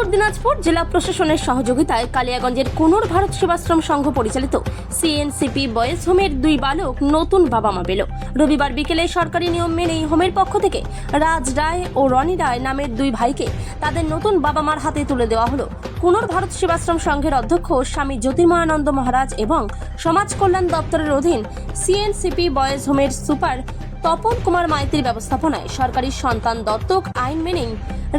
উত্তর দিনাজপুর জেলা প্রশাসনের সহযোগিতায় কালিয়াগঞ্জের কোনর ভারত সেবাশ্রম সংঘ পরিচালিত সিএনসিপি বয়েজ হোমের দুই বালক নতুন বাবা মা পেল। রবিবার বিকেলে সরকারি নিয়ম মেনেই হোমের পক্ষ থেকে রাজ রায় ও রনি রায় নামের দুই ভাইকে তাদের নতুন বাবা মার হাতে তুলে দেওয়া হলো। কুনোর ভারত সেবাশ্রম সংঘের অধ্যক্ষ স্বামী জ্যোতির্ময়ানন্দ মহারাজ এবং সমাজ কল্যাণ দপ্তরের অধীন সিএনসিপি বয়েজ হোমের সুপার তপন কুমার মাইতির ব্যবস্থাপনায় সরকারি সন্তান দত্তক আইন মেনেই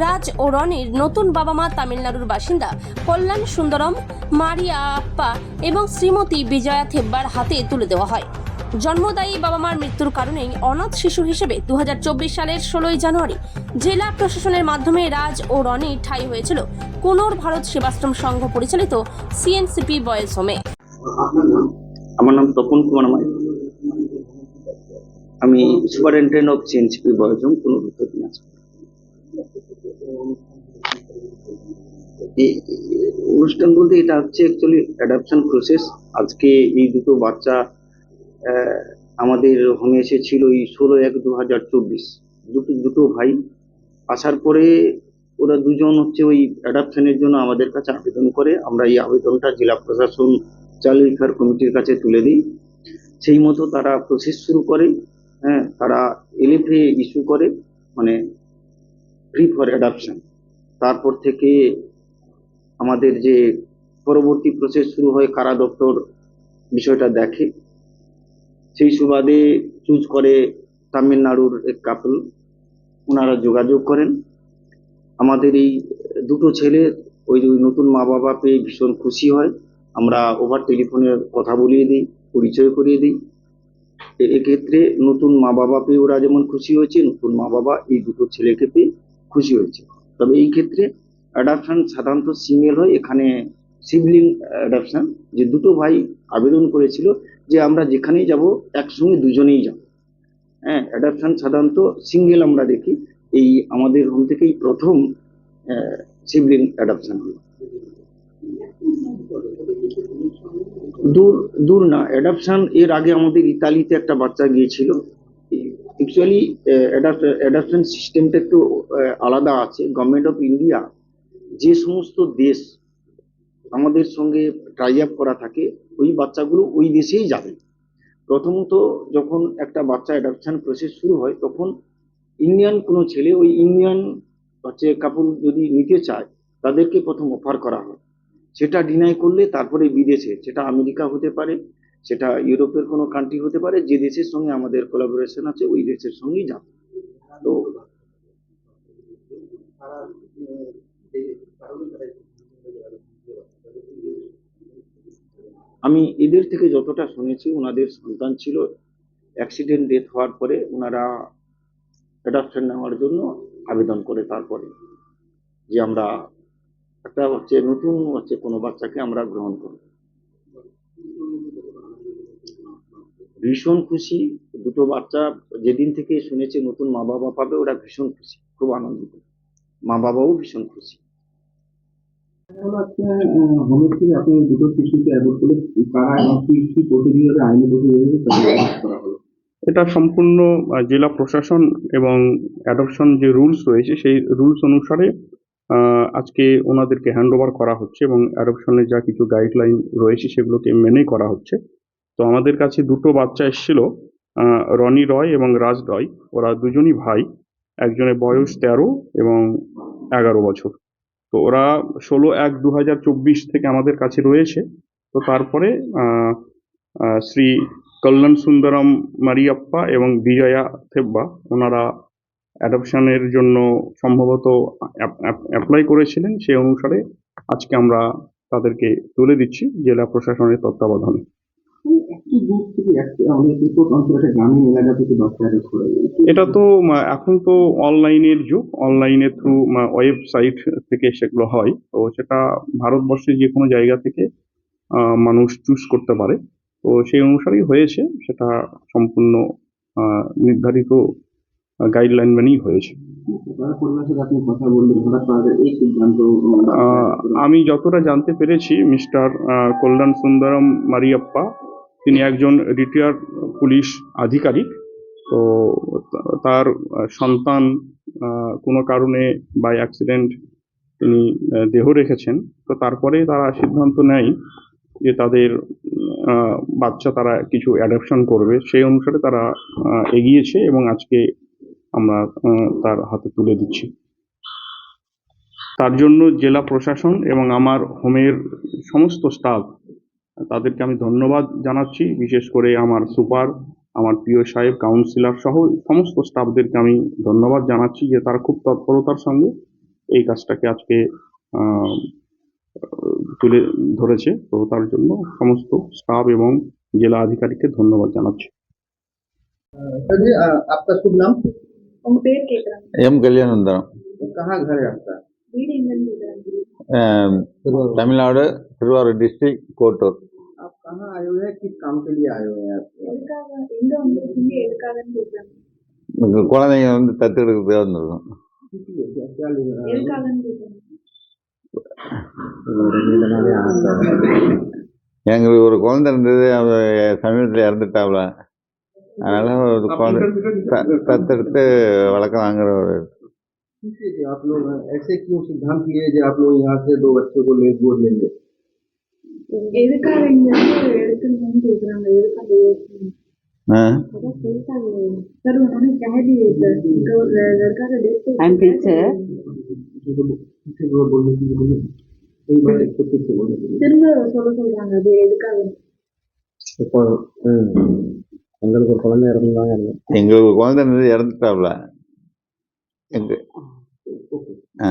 রাজ ও রনির নতুন বাবা মা তামিলনাড়ুর বাসিন্দা কল্যাণ সুন্দরম, মারিয়া আপ্পা এবং শ্রীমতী বিজয়া থেব্বার হাতে তুলে দেওয়া হয়। জন্মদায়ী বাবা মার মৃত্যুর কারণেই অনাথ শিশু হিসেবে দু হাজার চব্বিশ সালের ষোলোই জানুয়ারি জেলা প্রশাসনের মাধ্যমে রাজ ও রনি ঠাঁই হয়েছিল কুনোর ভারত সেবাশ্রম সংঘ পরিচালিত সিএনসিপি বয়েজ হোমে। আমার নাম তপন কুমার মাই আমি সুপারিনটেন্ডেন্ট অফ সিএনসিপি বয়জম কোন উত্তর দিনাজপুর অনুষ্ঠান বলতে এটা হচ্ছে অ্যাকচুয়ালি অ্যাডাপশন প্রসেস আজকে এই দুটো বাচ্চা আমাদের হোমে এসেছিল এই ষোলো এক দু হাজার চব্বিশ। দুটো দুটো ভাই। আসার পরে ওরা দুজন হচ্ছে ওই অ্যাডাপশনের জন্য আমাদের কাছে আবেদন করে। আমরা এই আবেদনটা জেলা প্রশাসন ওয়েলফেয়ার কমিটির কাছে তুলে দিই। সেই মতো তারা প্রসেস শুরু করে। হ্যাঁ তারা এলএফএ ইস্যু করে মানে ফ্রি ফর অ্যাডাপশন তারপর থেকে আমাদের যে পরবর্তী প্রসেস শুরু হয়, কারা দপ্তর বিষয়টা দেখে। সেই সুবাদে চুজ করে তামিলনাড়ুর এক কাপল ওনারা যোগাযোগ করেন। আমাদের এই দুটো ছেলে, ওই নতুন মা বাবা পেয়ে ভীষণ খুশি হয়। আমরা ওভার টেলিফোনে কথা বলিয়ে দিই, পরিচয় করিয়ে দিই। এ- এক্ষেত্রে নতুন মা বাবা পেয়ে ওরা যেমন খুশি হয়েছে, নতুন মা বাবা এই দুটো ছেলেকে পেয়ে খুশি হয়েছে। তবে এই ক্ষেত্রে অ্যাডাপশন সাধারণত সিঙ্গেল হয়, এখানে সিবলিং অ্যাডাপশন যে দুটো ভাই আবেদন করেছিল যে আমরা যেখানেই যাব, একসঙ্গে দুজনেই যাব। হ্যাঁ অ্যাডাপশন সাধারণত সিঙ্গেল আমরা দেখি, এই আমাদের হোম থেকেই প্রথম সিবলিং অ্যাডাপশন হলো দূর দূর না। অ্যাডাপশন এর আগে আমাদের ইতালিতে একটা বাচ্চা গিয়েছিল। অ্যাকচুয়ালি অ্যাডাপশন সিস্টেমটা একটু আলাদা আছে। গভর্নমেন্ট অফ ইন্ডিয়া যে সমস্ত দেশ আমাদের সঙ্গে ট্রাই আপ করা থাকে, ওই বাচ্চাগুলো ওই দেশেই যাবে। প্রথমত যখন একটা বাচ্চা অ্যাডাপশন প্রসেস শুরু হয়, তখন ইন্ডিয়ান কোনো ছেলে ওই ইন্ডিয়ান হচ্ছে কাপড় যদি নিতে চায়, তাদেরকে প্রথম অফার করা হয়। সেটা ডিনাই করলে তারপরে বিদেশে, সেটা আমেরিকা হতে পারে, সেটা ইউরোপের কোনো কান্ট্রি হতে পারে, যে দেশের সঙ্গে আমাদের কোলাবোরেশন আছে, ওই দেশের সঙ্গেই যাবে। তো আমি এদের থেকে যতটা শুনেছি, ওনাদের সন্তান ছিল অ্যাক্সিডেন্ট ডেথ হওয়ার পরে ওনারা অ্যাডাপশন নেওয়ার জন্য আবেদন করে তারপরে, যে আমরা একটা হচ্ছে নতুন হচ্ছে কোনো বাচ্চাকে আমরা গ্রহণ করব। ভীষণ খুশি দুটো বাচ্চা যেদিন থেকে শুনেছে নতুন মা বাবা পাবে ওরা ভীষণ খুশি খুব আনন্দিত। মা বাবাও ভীষণ খুশি। আপনি দুটো শিশুকে অ্যাভয়েড করলে কারা কি কি প্রতিনিয়ত আইনি প্রতিনিয়ত তাদের arrest করা হলো? এটা সম্পূর্ণ জেলা প্রশাসন এবং অ্যাডপশন যে রুলস রয়েছে সেই রুলস অনুসারে আজকে ওনাদেরকে হ্যান্ড ওভার করা হচ্ছে এবং অ্যাডপশনের যা কিছু গাইডলাইন রয়েছে সেগুলোকে মেনেই করা হচ্ছে। তো আমাদের কাছে দুটো বাচ্চা এসেছিল রনি রয় এবং রাজ রয়। ওরা দুজনই ভাই, একজনের বয়স তেরো এবং এগারো বছর। তো ওরা ষোলো এক দু হাজার চব্বিশ থেকে আমাদের কাছে রয়েছে। তো তারপরে শ্রী কল্যাণ সুন্দরম মারিয়াপ্পা এবং বিজয়া থেব্বা, ওনারা অ্যাডপশনের জন্য সম্ভবত অ্যাপ্লাই করেছিলেন সেই অনুসারে আজকে আমরা তাদেরকে তুলে দিচ্ছি জেলা প্রশাসনের তত্ত্বাবধানে। এটা তো এখন তো অনলাইনের যুগ অনলাইনের থ্রু ওয়েবসাইট থেকে সেগুলো হয় তো সেটা ভারতবর্ষের যে কোনো জায়গা থেকে মানুষ চুজ করতে পারে। তো সেই অনুসারেই হয়েছে সেটা সম্পূর্ণ নির্ধারিত গাইডলাইন মেনেই হয়েছে। আহ, আমি যতটা জানতে পেরেছি মিস্টার কল্যাণ সুন্দরম মারিয়াপ্পা তিনি একজন রিটায়ার পুলিশ আধিকারিক। তো তার সন্তান কোনো কারণে বাই অ্যাক্সিডেন্ট তিনি দেহ রেখেছেন। তো তারপরে তারা সিদ্ধান্ত নেয় যে তাদের বাচ্চা তারা কিছু অ্যাডাপশন করবে। সেই অনুসারে তারা এগিয়েছে এবং আজকে আমরা তার হাতে তুলে দিচ্ছি। তার জন্য জেলা প্রশাসন এবং আমার হোমের সমস্ত স্টাফ, তাদেরকে আমি ধন্যবাদ জানাচ্ছি। বিশেষ করে আমার সুপার, আমার প্রিয় সাহেব কাউন্সিলর সহ সমস্ত স্টাফদেরকে আমি ধন্যবাদ জানাচ্ছি যে তারা খুব তৎপরতার সঙ্গে এই কাজটাকে আজকে তুলে ধরেছে। তো তার জন্য সমস্ত স্টাফ এবং জেলা আধিকারিককে ধন্যবাদ জানাচ্ছি। আপনার শুভ নাম? உங்க பேர் கேக்குறாங்க எம் கல்யாணந்தரம். தமிழ்நாடு திருவாரூர் டிஸ்ட்ரிக்ட் கோட்டூர். குழந்தைங்க வந்து தத்தெடுக்கிறதுக்காக வந்திருக்கோம் எங்களுக்கு ஒரு குழந்தை இருந்தது அது சமீபத்தில் இறந்துட்டாப்ல. அதனால ஒரு குழந்தை த- தத்தெடுத்து வளர்க்கலாங்கிற ஒரு किस लिए आप लोग ऐसे क्यों सिद्धांत लिए जो आप लोग यहाँ से दो बच्चों को ले गोद लेंगे எதுக்காக இங்க வந்து எடுத்துருங்கன்னு கேக்குறாங்க எதுக்காக யோசனை ஆ? அதான் சொல்லிட்டாங்க सर उन्होंने कह दिए सर उनका वो ल- लड़का का डेथ I'm teacher. किसी को किसी को बोलने की बोलिए एक बार एक खुद से बोलने के लिए திரும்ப சொல்ல சொல்றாங்க அது எதுக்காக இப்போ உங்களுக்கு ஒரு குழந்தை இறந்தாங்க எங்களுக்கு குழந்தை இறந்துட்டாப்ல. எங்க ஆ.